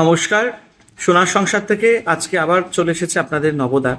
নমস্কার। সোনার সংসার থেকে আজকে আবার চলে এসেছে আপনাদের নবদা।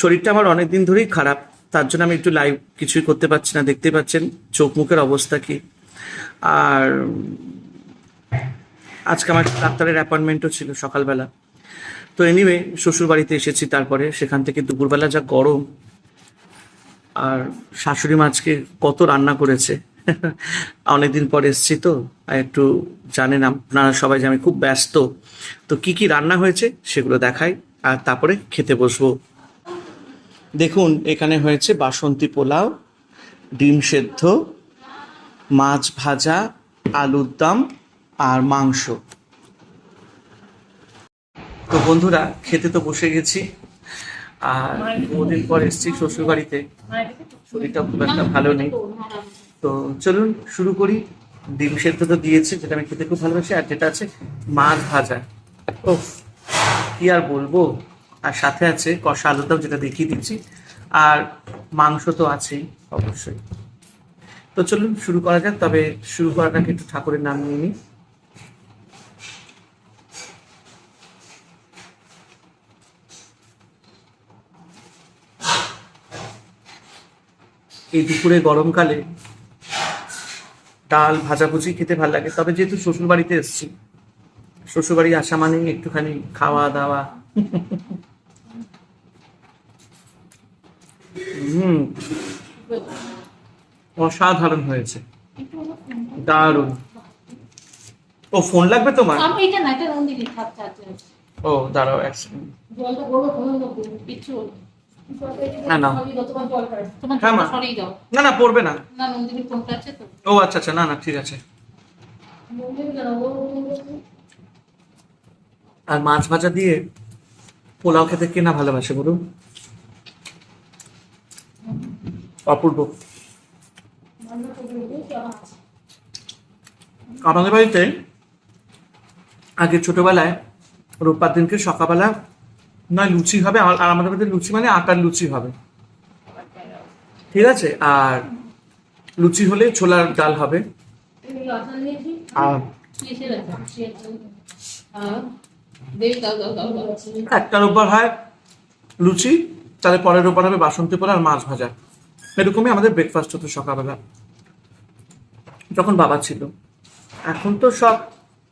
শরীরটা আমার অনেক দিন ধরেই খারাপ, তার জন্য আমি একটু লাইভ কিছুই করতে পারছি না, দেখতে পাচ্ছেন চোখ মুখের অবস্থা কি। আর আজকে আমার ডাক্তারের অ্যাপয়েন্টমেন্টও ছিল সকালবেলা। তো এনিওয়ে শ্বশুর বাড়িতে এসেছি তারপরে, সেখান থেকে দুপুরবেলা যা গরম, আর শাশুড়ি মা আজকে কত রান্না করেছে। অনেকদিন পর এসছি তো একটু জানেন আপনারা সবাই যে আমি খুব ব্যস্ত। তো কি কি রান্না হয়েছে সেগুলো দেখাই, আর তারপরে খেতে বসবো। দেখুন, এখানে হয়েছে বাসন্তী পোলাও, ডিম সেদ্ধ, মাছ ভাজা, আলুর দম, আর মাংস। তো বন্ধুরা, খেতে তো বসে গেছি, আর বহুদিন পর এসেছি শ্বশুর বাড়িতে শরীরটা খুব একটা ভালো নেই। তো চলুন, শুরু করি। ডিম সেদ্ধ তো দিয়েছে, যেটা আমি খেতে খুব ভালোবাসি, আর যেটা আছে মাছ ভাজা। ও কি আর বলব? আর সাথে আছে কষা দম যেটা দেখিয়ে দিচ্ছি, আর মাংস তো আছেই, অবশ্যই। তো চলুন, শুরু করা যাক, তবে শুরু আগে একটু ঠাকুরের নাম নিয়ে নিই। এই দুপুরে গরমকালে ডাল ভাজাভুজি খেতে ভালো লাগে। তবে যেহেতু শ্বশুর বাড়িতে এসেছি শ্বশুর বাড়ি আসা মানে একটুখানি খাওয়া দাওয়া। হুম অসাধারণ হয়েছে। দারুণ। ও ফোন লাগবে তোমার? ও দাঁড়াও এক second। না, না। হ্যাঁ, মা। না না পড়বে না। ও আচ্ছা আচ্ছা না না ঠিক আছে। আর মাছ ভাজা দিয়ে পোলাও খেতে কে না ভালোবাসে বলুন? অপূর্ব। আমাদের বাড়িতে আগে ছোটবেলায় রোববার দিনকে সকালবেলা নয় লুচি হবে আর আমাদের বাড়িতে লুচি মানে আটার লুচি হবে। ঠিক আছে? আর লুচি হলে ছোলার ডাল হবে। আর হ্যাঁ। একটা রোববার হয় লুচি তাহলে পরের রোববার হবে বাসন্তী পোলা আর মাছ ভাজা। এরকমই আমাদের ব্রেকফাস্ট হতো সকালবেলা। যখন বাবা ছিল। এখন তো সব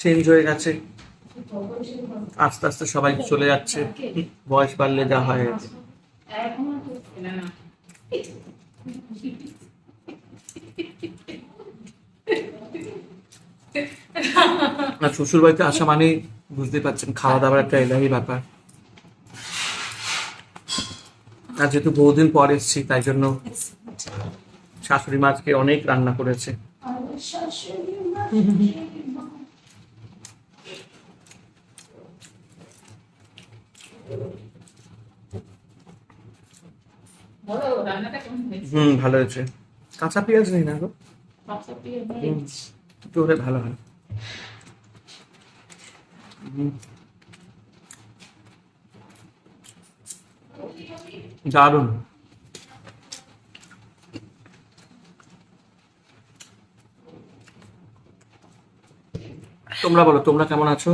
চেঞ্জ হয়ে গেছে। আস্তে আস্তে সবাই চলে যাচ্ছে। বয়স বাড়লে যা হয়। আর শ্বশুর বাড়িতে আসা মানে বুঝতে পারছেন খাওয়া দাওয়ার একটা এলাহি ব্যাপার। আর যেহেতু বহুদিন পর এসেছি, তাই জন্য শাশুড়ি মাছকে অনেক রান্না করেছে বলো রান্নাটা কেমন হয়েছে হুম ভালো হয়েছে। কাঁচা পেঁয়াজ নেই না গো? হুম, ভালো হয়। দারুণ। তোমরা বলো তোমরা কেমন আছো?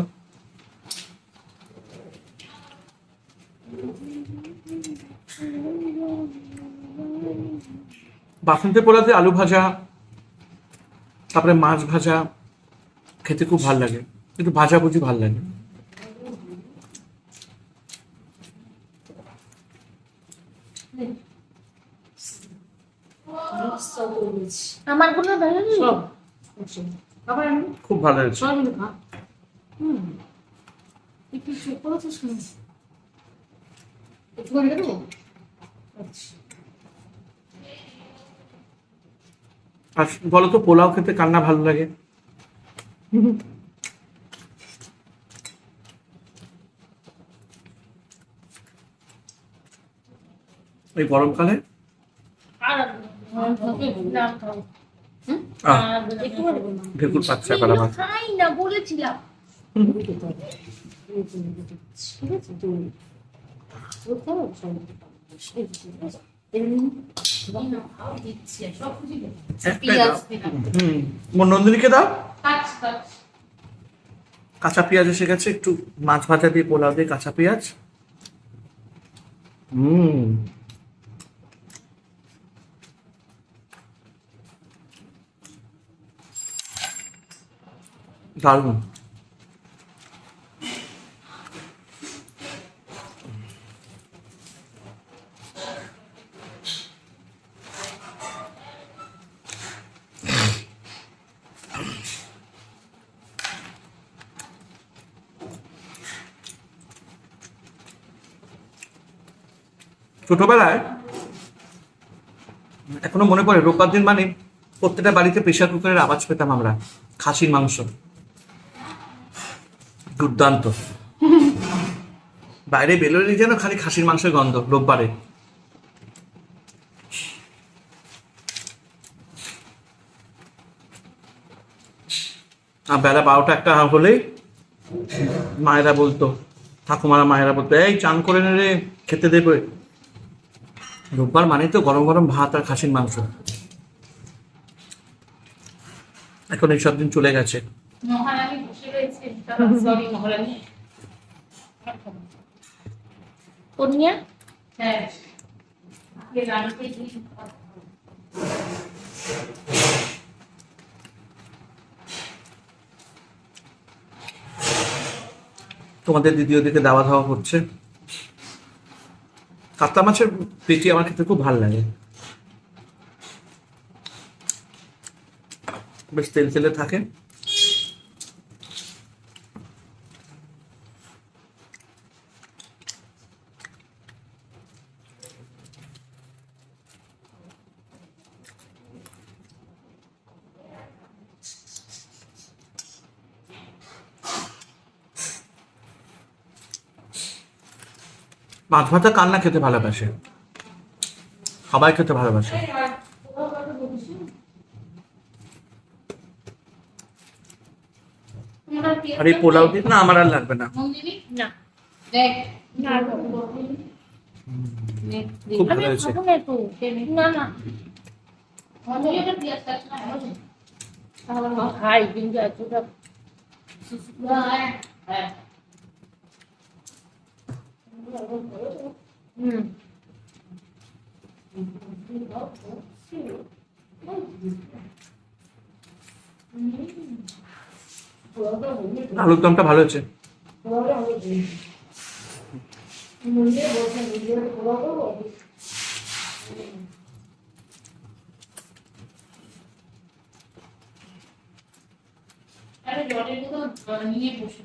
বাসন্তী পোলাতে আলু ভাজা তারপরে মাছ ভাজা খেতে খুব ভালো লাগে। কিন্তু ভাজা ভুজি ভালো লাগে আমারগুলো ভালো খুব ভালো হয়েছে একটু একটু করে দেবো? আচ্ছা। আর বলো তো পোলাও খেতে কান্না ভালো লাগে। এই গরমকালে পাচ্ছে না বলেছিলাম ঠিক আছে নন্দিনীকে দাও। কাঁচা পেঁয়াজ এসে গেছে একটু মাছ ভাজা দিয়ে পোলাও দিয়ে কাঁচা পেঁয়াজ। হুম। দারুণ। ছোটবেলায় এখনও মনে পড়ে, রোববার দিন মানে প্রত্যেকটা বাড়িতে প্রেশার কুকারের আওয়াজ পেতাম আমরা, খাসির মাংস। দুর্দান্ত। বাইরে বেরোলে যেন খালি খাসির মাংসের গন্ধ, রোববারে। আর বেলা বারোটা একটা হলেই মায়েরা বলতো, ঠাকুমারা মায়েরা বলতো, এই চান করে নে রে, খেতে দেবে রোববার মানে তো গরম গরম ভাত আর খাসির মাংস। এখন এই সব দিন চলে গেছে। তোমাদের বসে দিকে দাওয়া মহারানী কন্যা হ্যাঁ আজকে রানীকে দিয়ে তোমাদের দিদি ওদিকে দাওয়া ধাওয়া হচ্ছে কাতলা মাছের পেটি আমার খেতে খুব ভালো লাগে। বেশ তেল তেলে থাকে। মাছ ভাজা কান্না খেতে ভালোবাসে। সবাই খেতে ভালোবাসে। আর এই পোলাও দিয়ে না আমার আর লাগবে না। খুব ভালো হয়েছে। খাই কিন্তু এতটা হ্যাঁ আলুর দমটা ভালো মতো নিয়ে বসে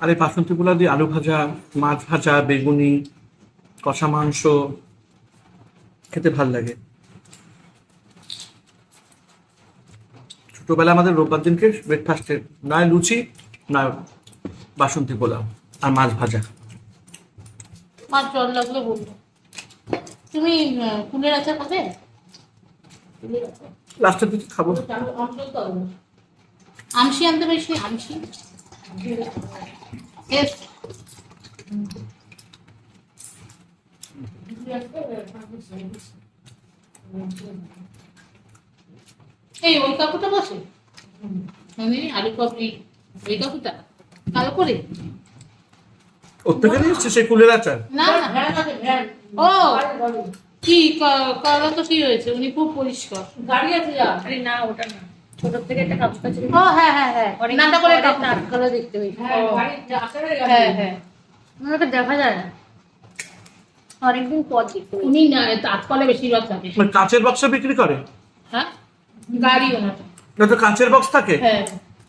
আর এই বাসন্তী দিয়ে আলু ভাজা, মাছ ভাজা, বেগুনি, কষা মাংস, খেতে ভালো লাগে। ছোটবেলা আমাদের রোববার দিনকে ব্রেকফাস্টে নয় লুচি নয় বাসন্তী পোলাও আর মাছ ভাজা। তুমি কুলের আচার খাবে। লাস্টের দিকে খাব। আমসি আনতে পেরেছি আমসি এই ওই কাকুটা বসে। আমি আলু কপি ওই কাকুটা। কালো করে। ওর থেকে নিয়ে এসছে সেই কুলের আচার? না না। ও। কি? ক- কালো তো কি হয়েছে উনি খুব পরিষ্কার। গাড়ি আছে যা। আরে না ওটা না। ছোট থেকে একটা কাজ কাজ ও হ্যাঁ হ্যাঁ হ্যাঁ। নাটা করে দেখতে ও, হ্যাঁ হ্যাঁ। ওনাকে দেখা যায় না। অনেকদিন পর দেখতে উনি না তাৎকলে বেশিরভাগ থাকে। মানে কাঁচের বক্সে বিক্রি করে? হ্যাঁ? গাড়ি ওনার। তো কাঁচের বক্স থাকে? হ্যাঁ।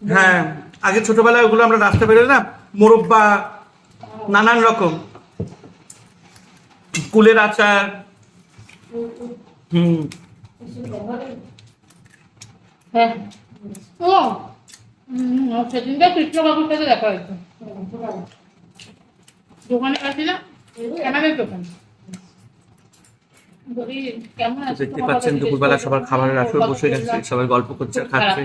হ্যাঁ আগে ছোটবেলায় ওগুলো আমরা রাস্তা বেরোলে না মোরব্বা নানান রকম। কুলের আচার হুম। হ্যাঁ। ও। কৃষ্ণ কাকুর সাথে দেখা হয়েছে। দোকানে না? আমাদের দোকান? দেখতে পাচ্ছেন দুপুরবেলা সবার খাবারের আসর বসে গেছে সবাই গল্প করছে খাচ্ছে।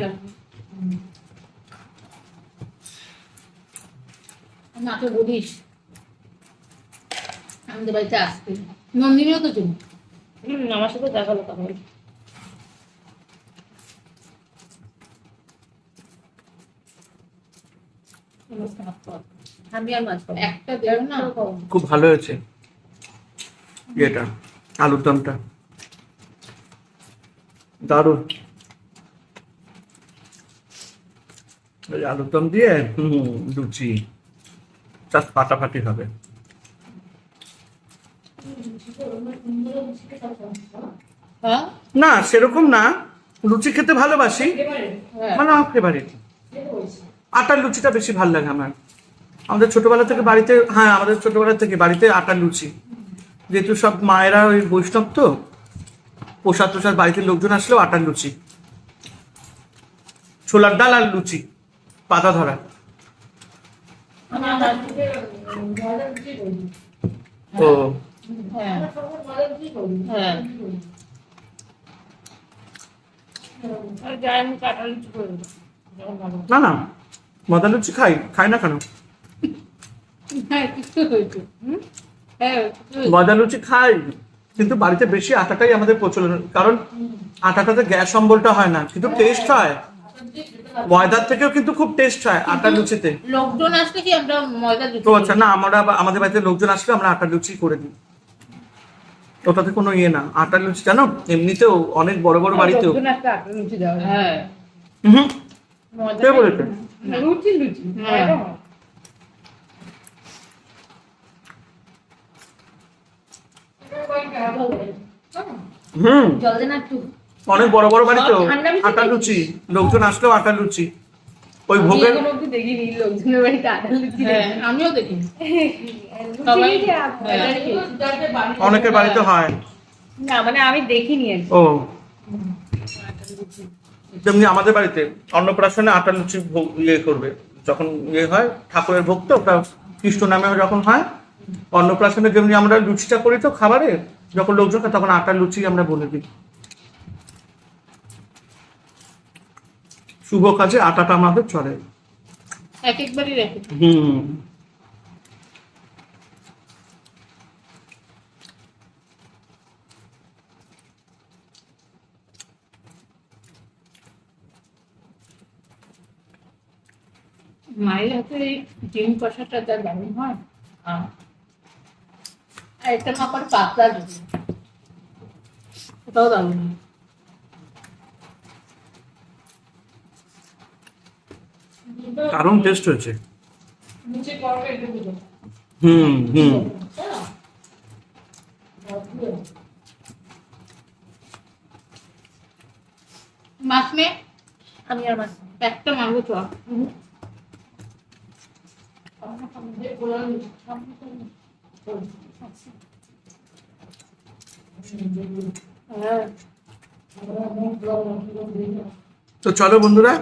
মাকে বলিস। আমাদের বাড়িতে আসতে নন্দিনীও তো তুমি আমার সাথে দেখাল তখন। খুব ভালো হয়েছে। ইয়েটা আলুর দমটা। দারুণ আলুর দম দিয়ে লুচি। চাষ ফাটাফাটি হবে। না সেরকম না। লুচি খেতে ভালোবাসি। হ্যাঁ। মানে আমার ফেভারিট আটার লুচিটা বেশি ভালো লাগে আমার। আমাদের ছোটবেলা থেকে বাড়িতে হ্যাঁ আমাদের ছোটবেলা থেকে বাড়িতে আটার লুচি। যেহেতু সব মায়েরা ওই বৈষ্ণব তো প্রসাদ প্রসাদ বাড়িতে লোকজন আসলেও আটার লুচি। ছোলার ডাল আর লুচি পাতা ধরা। ও। হ্যাঁ। হ্যাঁ। না না। মদা লুচি খাই খাই না কেন? হ্যাঁ হুম? হ্যাঁ। ময়দা লুচি খাই কিন্তু বাড়িতে বেশি আটাটাই আমাদের প্রচলন। কারণ আটাটাতে গ্যাস অম্বলটা হয় না কিন্তু টেস্ট হয়। ময়দার থেকেও কিন্তু খুব টেস্ট হয় আটা লুচিতে। লোকজন আসলে কি আমরা ময়দা লুচি তো আচ্ছা না আমরা আমাদের বাড়িতে লোকজন আসলে আমরা আটা লুচি করে দিই। ওটাতে কোনো ইয়ে না। আটা লুচি জানো এমনিতেও অনেক বড় বড় বাড়িতেও দেওয়া হয়। হ্যাঁ হুম কে বলেছে? লুচি লুচি। হ্যাঁ। হুম। জল দে না একটু। অনেক বড় বড় বাড়িতেও আটা লুচি লোকজন আসলেও আটা লুচি। ওই ভোগের দেখিনি লোকজনের বাড়িতে আটা লুচি হ্যাঁ আমিও দেখি আটা হ্যাঁ। অনেকের বাড়িতে হয়। না মানে আমি দেখিনি ও। যেমনি আমাদের বাড়িতে অন্নপ্রাশনে আটা লুচি ভোগ ইয়ে করবে। যখন ইয়ে হয় ঠাকুরের ভোগ তো ওটা কৃষ্ণ নামে যখন হয় অন্নপ্রাশনে যেমনি আমরা লুচিটা করি তো খাবারে যখন লোকজন তখন আটার লুচি আমরা বলে দিই। শুভ কাজে আটাটা আমাদের চলে এক একবারই রেখে হুম মায়ের হাতে এই ডিম কষাটা যা দারুণ হয়। আর একটা মা করে পাতলা দিবে ওটাও দারুণ হয়। দারুণ টেস্ট হয়েছে। হুম হুম। মাছ মে আমি আর মাছ একটা মারবো চ হ্যাঁ। তো চলো বন্ধুরা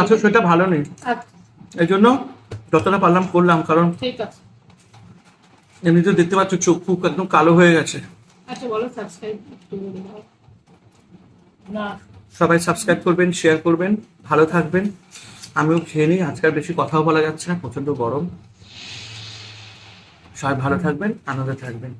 আচ্ছা সেটা ভালো নেই। আচ্ছা, এই জন্য যতটা পারলাম করলাম কারণ এমনিতে দেখতে পাচ্ছ চোখ ফুক একদম কালো হয়ে গেছে। আচ্ছা সবাই সাবস্ক্রাইব করবেন শেয়ার করবেন ভালো থাকবেন। আমিও খেয়ে নিই আজকাল বেশি কথাও বলা যাচ্ছে না প্রচণ্ড গরম। সবাই ভালো থাকবেন আনন্দে থাকবেন।